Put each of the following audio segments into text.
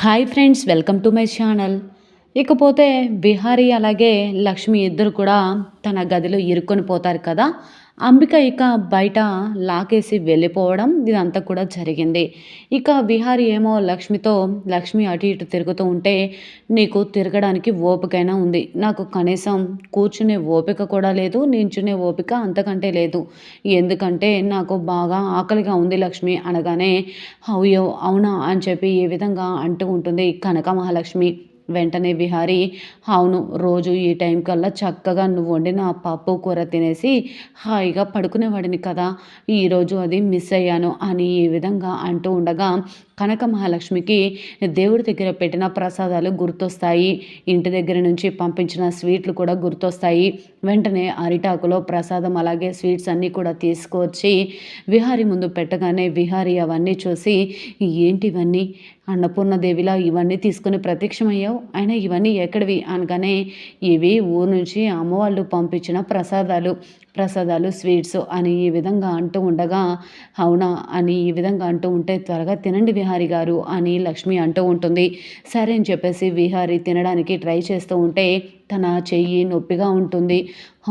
Hi friends welcome to my channel. ఇకపోతే బిహారీ అలాగే లక్ష్మి ఇద్దరు కూడా తన గదిలో ఇరుక్కొని పోతారు కదా. అంబిక ఇక బయట లాకేసి వెళ్ళిపోవడం ఇదంతా కూడా జరిగింది. ఇక విహారి ఏమో లక్ష్మితో లక్ష్మి అటు ఇటు తిరుగుతూ ఉంటే నీకు తిరగడానికి ఓపికైనా ఉంది. నాకు కనీసం కూర్చునే ఓపిక కూడా లేదు నించునే ఓపిక అంతకంటే లేదు. ఎందుకంటే నాకు బాగా ఆకలిగా ఉంది లక్ష్మి అనగానే అయ్యో అవునా అని చెప్పి ఏ విధంగా అంటూ ఉంటుంది కనక మహాలక్ష్మి వెంటనే విహారి అవును రోజు ఈ టైం కల్లా చక్కగా నువ్వు వండిన ఆ పప్పు కూర తినేసి హాయిగా పడుకునేవాడిని కదా. ఈరోజు అది మిస్ అయ్యాను అని ఈ విధంగా అంటూ ఉండగా కనక మహాలక్ష్మికి దేవుడి దగ్గర పెట్టిన ప్రసాదాలు గుర్తొస్తాయి. ఇంటి దగ్గర నుంచి పంపించిన స్వీట్లు కూడా గుర్తొస్తాయి. వెంటనే అరిటాకులో ప్రసాదం అలాగే స్వీట్స్ అన్నీ కూడా తీసుకొచ్చి విహారి ముందు పెట్టగానే విహారి అవన్నీ చూసి ఏంటివన్నీ? అన్నపూర్ణదేవిలా ఇవన్నీ తీసుకుని ప్రత్యక్షమయ్యావు? అయినా ఇవన్నీ ఎక్కడివి? అనగానే ఇవి ఊరు నుంచి అమ్మవాళ్ళు పంపించిన ప్రసాదాలు. ప్రసాదాలు స్వీట్స్ అని ఈ విధంగా అంటూ ఉండగా అవునా? అని ఈ విధంగా అంటూ ఉంటే త్వరగా తినండి విహారి. విహారి గారు అని లక్ష్మి అంటూ ఉంటుంది. సరే అని చెప్పేసి విహారి తినడానికి ట్రై చేస్తూ ఉంటే తన చెయ్యి నొప్పిగా ఉంటుంది.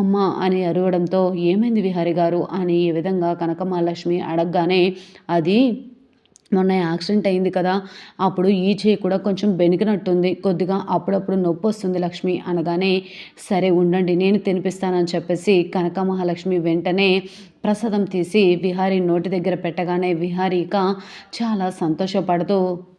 అమ్మ అని అరవడంతో ఏమైంది విహారి గారు అని ఈ విధంగా కనకమహాలక్ష్మి అడగగానే అది మొన్న యాక్సిడెంట్ అయింది కదా అప్పుడు ఈ చేయి కూడా కొంచెం బెనికినట్టుంది. కొద్దిగా అప్పుడప్పుడు నొప్పి వస్తుంది లక్ష్మి అనగానే సరే ఉండండి నేను తినిపిస్తానని చెప్పేసి కనక మహాలక్ష్మి వెంటనే ప్రసాదం తీసి విహారీ నోటి దగ్గర పెట్టగానే విహారీ ఇక చాలా సంతోషపడుతూ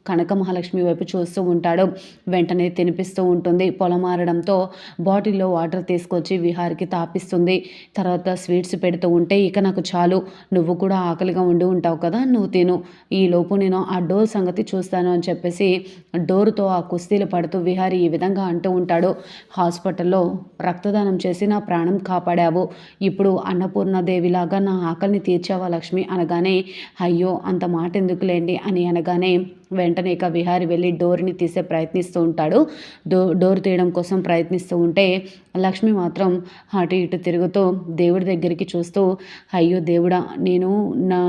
కనక మహాలక్ష్మి వైపు చూస్తూ ఉంటాడు. వెంటనే తినిపిస్తూ ఉంటుంది. పొలమారడంతో బాటిల్లో వాటర్ తీసుకొచ్చి విహారికి తాపిస్తుంది. తర్వాత స్వీట్స్ పెడుతూ ఉంటే ఇక నాకు చాలు. నువ్వు కూడా ఆకలిగా ఉండి ఉంటావు కదా నువ్వు తిను. ఈ లోపు నేను ఆ డోర్ సంగతి చూస్తాను అని చెప్పేసి డోర్తో ఆ కుస్తీలు పడుతూ విహారి ఈ విధంగా అంటూ ఉంటాడు. హాస్పిటల్లో రక్తదానం చేసి నా ప్రాణం కాపాడావు. ఇప్పుడు అన్నపూర్ణదేవిలాగా నా ఆకలిని తీర్చావా లక్ష్మి? అనగానే అయ్యో అంత మాట ఎందుకులేండి అని అనగానే వెంటనే ఇక విహారి వెళ్ళి డోర్ని తీసే ప్రయత్నిస్తూ ఉంటాడు. డో డోర్ తీయడం కోసం ప్రయత్నిస్తూ ఉంటే లక్ష్మి మాత్రం అటు ఇటు తిరుగుతూ దేవుడి దగ్గరికి చూస్తూ అయ్యో దేవుడా నేను నా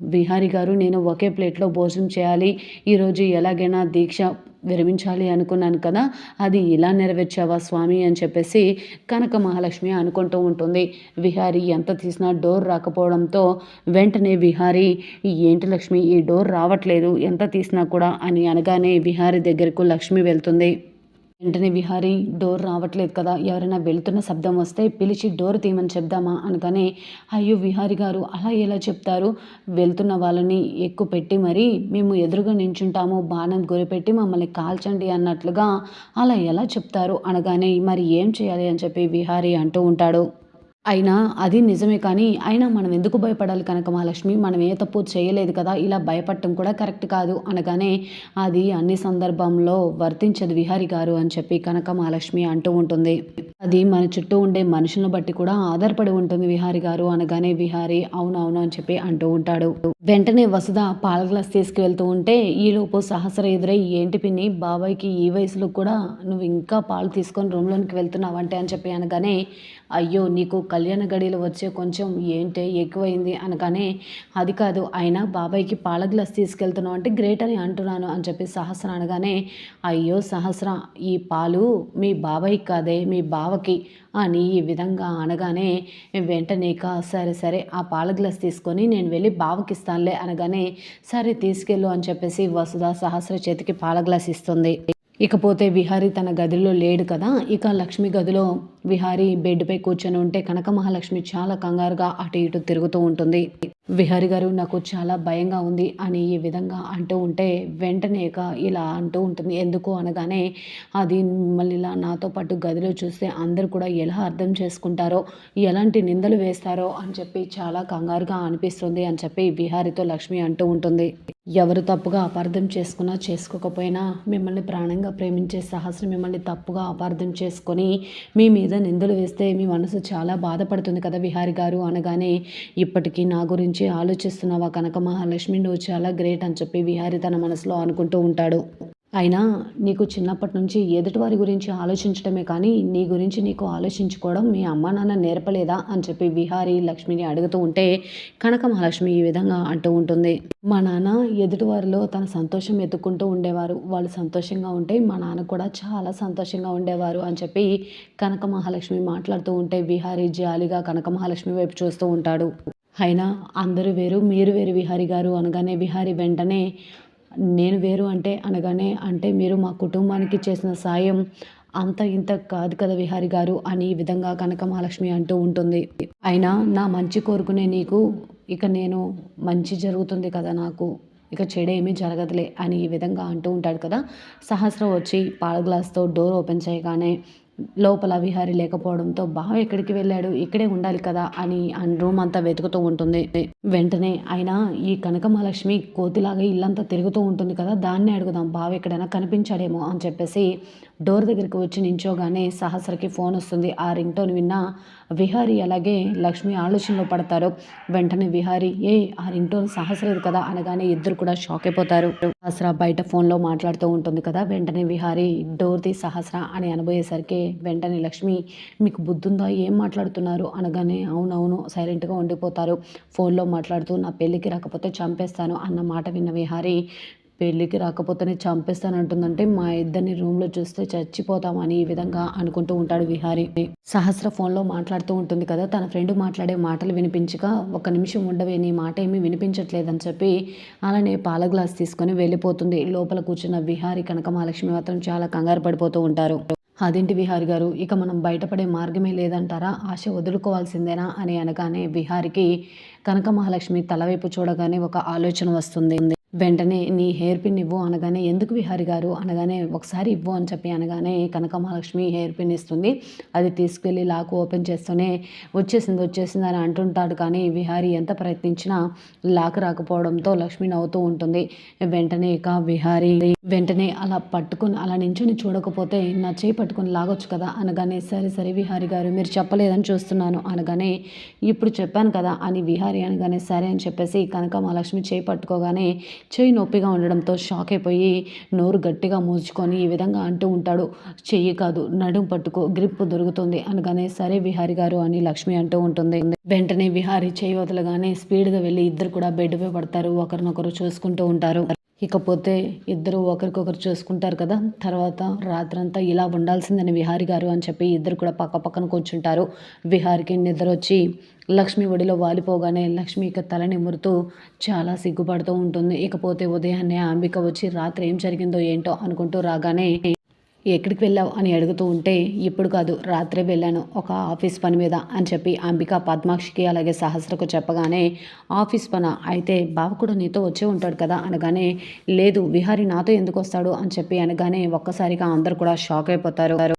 విహారి గారు నేను ఒకే ప్లేట్లో భోజనం చేయాలి. ఈరోజు ఎలాగైనా దీక్ష విరమించాలి అనుకున్నాను కదా అది ఇలా నెరవేర్చావా స్వామి అని చెప్పేసి కనక మహాలక్ష్మి అనుకుంటూ ఉంటుంది. విహారి ఎంత తీసినా డోర్ రాకపోవడంతో వెంటనే విహారి ఏంటి లక్ష్మి ఈ డోర్ రావట్లేదు ఎంత తీసినా కూడా అని అనగానే విహారి దగ్గరకు లక్ష్మి వెళ్తుంది. వెంటనే విహారీ డోర్ రావట్లేదు కదా ఎవరైనా వెళ్తున్న శబ్దం వస్తే పిలిచి డోర్ తీయమని చెప్దామా అనగానే అయ్యో విహారి గారు అలా ఎలా చెప్తారు? వెళ్తున్న వాళ్ళని ఎక్కువ పెట్టి మరి మేము ఎదురుగా నించుంటాము బాణం గురిపెట్టి మమ్మల్ని కాల్చండి అన్నట్లుగా అలా ఎలా చెప్తారు అనగానే మరి ఏం చేయాలి అని చెప్పి విహారీ అంటూ ఉంటాడు. అయినా అది నిజమే కానీ అయినా మనం ఎందుకు భయపడాలి కనుక మహాలక్ష్మి? మనం ఏ తప్పు చేయలేదు కదా ఇలా భయపడటం కూడా కరెక్ట్ కాదు అనగానే అది అన్ని సందర్భంలో వర్తించదు విహారి గారు అని చెప్పి కనక మహాలక్ష్మి అంటూ ఉంటుంది. అది మన చుట్టూ ఉండే మనుషులను బట్టి కూడా ఆధారపడి ఉంటుంది విహారి గారు అనగానే విహారి అవునవును అని చెప్పి అంటూ ఉంటాడు. వెంటనే వసుధ పాల గ్లాస్ తీసుకువెళ్తూ ఉంటే ఈలోపు సహస్ర ఎదురై ఏంటి పిన్ని బాబాయ్కి ఈ వయసులో కూడా నువ్వు ఇంకా పాలు తీసుకొని రూమ్లోనికి వెళ్తున్నావు అంటే అని చెప్పి అనగానే అయ్యో నీకు కళ్యాణ గడిలో వచ్చే కొంచెం ఏంటి ఎక్కువైంది అనగానే అది కాదు అయినా బాబాయ్కి పాల గ్లాస్ తీసుకెళ్తున్నావు అంటే గ్రేట్ అని అంటున్నాను అని చెప్పి సహస్ర అనగానే అయ్యో సహస్ర ఈ పాలు మీ బాబాయ్కి కాదే మీ బావకి అని ఈ విధంగా అనగానే వెంటనే సరే సరే ఆ పాల గ్లాస్ తీసుకొని నేను వెళ్ళి బావకిస్తానులే అనగానే సరే తీసుకెళ్ళు అని చెప్పేసి వసుధ సహస్ర చేతికి పాల గ్లాస్ ఇస్తుంది. ఇకపోతే విహారీ తన గదిలో లేడు కదా ఇక లక్ష్మి గదిలో విహారీ బెడ్పై కూర్చొని ఉంటే కనక మహాలక్ష్మి చాలా కంగారుగా అటు ఇటు తిరుగుతూ ఉంటుంది. విహారి గారు నాకు చాలా భయంగా ఉంది అని ఈ విధంగా అంటూ ఉంటే వెంటనే ఇలా అంటూ ఉంటుంది. ఎందుకు అనగానే అది మిమ్మల్ని ఇలా నాతో పాటు గదిలో చూస్తే అందరు కూడా ఎలా అర్థం చేసుకుంటారో ఎలాంటి నిందలు వేస్తారో అని చెప్పి చాలా కంగారుగా అనిపిస్తుంది అని చెప్పి విహారితో లక్ష్మి అంటూ ఉంటుంది. ఎవరు తప్పుగా అపార్థం చేసుకున్నా చేసుకోకపోయినా మిమ్మల్ని ప్రాణంగా ప్రేమించే సహస్రం మిమ్మల్ని తప్పుగా అపార్థం చేసుకొని మీ మీద నిందలు వేస్తే మీ మనసు చాలా బాధపడుతుంది కదా విహారి గారు అనగానే ఇప్పటికీ నా గురించి ఆలోచిస్తున్నావా కనక మహాలక్ష్మి నువ్వు చాలా గ్రేట్ అని చెప్పి విహారి తన మనసులో అనుకుంటూ ఉంటాడు. అయినా నీకు చిన్నప్పటి నుంచి ఎదుటివారి గురించి ఆలోచించడమే కానీ నీ గురించి నీకు ఆలోచించుకోవడం మీ అమ్మా నాన్న నేర్పలేదా అని చెప్పి విహారీ లక్ష్మిని అడుగుతూ ఉంటే కనక మహాలక్ష్మి ఈ విధంగా అంటూ ఉంటుంది. మా నాన్న ఎదుటివారిలో తన సంతోషం ఎత్తుకుంటూ ఉండేవారు. వాళ్ళు సంతోషంగా ఉంటే మా నాన్న కూడా చాలా సంతోషంగా ఉండేవారు అని చెప్పి కనక మహాలక్ష్మి మాట్లాడుతూ ఉంటే విహారీ జాలిగా కనక మహాలక్ష్మి వైపు చూస్తూ ఉంటాడు. అయినా అందరూ వేరు మీరు వేరు విహారీ గారు అనగానే విహారీ వెంటనే నేను వేరు అంటే అనగానే అంటే మీరు మా కుటుంబానికి చేసిన సాయం అంత ఇంత కాదు కదా విహారి గారు అని ఈ విధంగా కనక మహాలక్ష్మి అంటూ ఉంటుంది. అయినా నా మంచి కోరుకునే నీకు ఇక నేను మంచి జరుగుతుంది కదా నాకు ఇక చెడేమీ జరగదులే అని ఈ విధంగా అంటూ ఉంటాడు కదా. సహస్రం వచ్చి పాల గ్లాస్తో డోర్ ఓపెన్ చేయగానే లోపల విహారి లేకపోవడంతో బావ ఎక్కడికి వెళ్ళాడు? ఇక్కడే ఉండాలి కదా అని రూమ్ అంతా వెతుకుతూ ఉంటుంది. వెంటనే ఆయన ఈ కనకమహాలక్ష్మి కోతిలాగా ఇల్లంతా తిరుగుతూ ఉంటుంది కదా దాన్ని అడుగుదాం. బావ ఎక్కడైనా కనిపించాడేమో అని చెప్పేసి డోర్ దగ్గరికి వచ్చి నించోగానే సహస్రకి ఫోన్ వస్తుంది. ఆ రింగ్ టోన్ విన్న విహారి అలాగే లక్ష్మి ఆలోచనలో పడతారు. వెంటనే విహారి ఏ ఆ రింగ్ టోన్ సహస్రది కదా అనగానే ఇద్దరు కూడా షాక్ అయిపోతారు. సహస్ర బయట ఫోన్లో మాట్లాడుతూ ఉంటుంది కదా. వెంటనే విహారి డోర్ సహస్ర అని అనబోయేసరికి వెంటనే లక్ష్మి మీకు బుద్ధుందా? ఏం మాట్లాడుతున్నారు? అనగానే అవునవును సైలెంట్గా ఉండిపోతారు. ఫోన్లో మాట్లాడుతూ నా పెళ్ళికి రాకపోతే చంపేస్తాను అన్న మాట విన్న విహారి పెళ్ళికి రాకపోతేనే చంపేస్తానంటుందంటే మా ఇద్దరిని రూమ్లో చూస్తే చచ్చిపోతామని ఈ విధంగా అనుకుంటూ ఉంటాడు విహారీ. సహస్ర ఫోన్లో మాట్లాడుతూ ఉంటుంది కదా తన ఫ్రెండ్ మాట్లాడే మాటలు వినిపించక ఒక నిమిషం ఉండవే నీ మాట ఏమీ వినిపించట్లేదని చెప్పి అలానే పాల గ్లాస్ తీసుకొని వెళ్ళిపోతుంది. లోపల కూర్చున్న విహారీ కనక మహాలక్ష్మి మాత్రం చాలా కంగారు పడిపోతూ ఉంటారు. అదేంటి విహారి గారు ఇక మనం బయటపడే మార్గమే లేదంటారా? ఆశ వదులుకోవాల్సిందేనా? అని అనగానే విహారికి కనక మహాలక్ష్మి తలవైపు చూడగానే ఒక ఆలోచన వస్తుంది. వెంటనే నీ హెయిర్ పిన్ ఇవ్వు అనగానే ఎందుకు విహారి గారు అనగానే ఒకసారి ఇవ్వు అని చెప్పి అనగానే కనక మహాలక్ష్మి హెయిర్ పిన్ ఇస్తుంది. అది తీసుకెళ్ళి లాక్ ఓపెన్ చేస్తూనే వచ్చేసింది వచ్చేసింది అని అంటుంటాడు. కానీ విహారి ఎంత ప్రయత్నించినా లాక్ రాకపోవడంతో లక్ష్మి నవ్వుతూ ఉంటుంది. వెంటనే ఇక విహారి వెంటనే అలా పట్టుకుని అలా నించుని చూడకపోతే నా చేయి పట్టుకుని లాగొచ్చు కదా అనగానే సరే సరే విహారి గారు మీరు చెప్పలేదని చూస్తున్నాను అనగానే ఇప్పుడు చెప్పాను కదా అని విహారి అనగానే సరే అని చెప్పేసి కనక మహాలక్ష్మి చేయి పట్టుకోగానే చెయ్యి నొప్పిగా ఉండడంతో షాక్ అయిపోయి నోరు గట్టిగా మూసుకొని ఈ విధంగా అంటూ ఉంటాడు. చెయ్యి కాదు నడుం పట్టుకో గ్రిప్ దొరుకుతుంది అనగానే సరే విహారి గారు అని లక్ష్మి అంటూ ఉంటుంది. వెంటనే విహారి చేయి వదలగానే స్పీడ్గా వెళ్ళి ఇద్దరు కూడా బెడ్పై పడతారు. ఒకరినొకరు చూసుకుంటూ ఉంటారు. ఇకపోతే ఇద్దరు ఒకరికొకరు చూసుకుంటారు కదా. తర్వాత రాత్రంతా ఇలా ఉండాల్సిందని విహారి గారు అని చెప్పి ఇద్దరు కూడా పక్క పక్కన కూర్చుంటారు. విహారికి నిద్ర వచ్చి లక్ష్మి ఒడిలో వాలిపోగానే లక్ష్మి ఇక తల నిమురుతూ చాలా సిగ్గుపడుతూ ఉంటుంది. ఇకపోతే ఉదయాన్నే అంబిక వచ్చి రాత్రి ఏం జరిగిందో ఏంటో అనుకుంటూ రాగానే ఎక్కడికి వెళ్ళావు అని అడుగుతూ ఉంటే ఇప్పుడు కాదు రాత్రే వెళ్ళాను ఒక ఆఫీస్ పని మీద అని చెప్పి అంబిక పద్మాక్షికి అలాగే సహస్రకు చెప్పగానే ఆఫీస్ పన? అయితే బావ కూడా నీతో వచ్చే ఉంటాడు కదా అనగానే లేదు విహారి నాతో ఎందుకు వస్తాడు? అని చెప్పి అనగానే ఒక్కసారిగా అందరు కూడా షాక్ అయిపోతారు.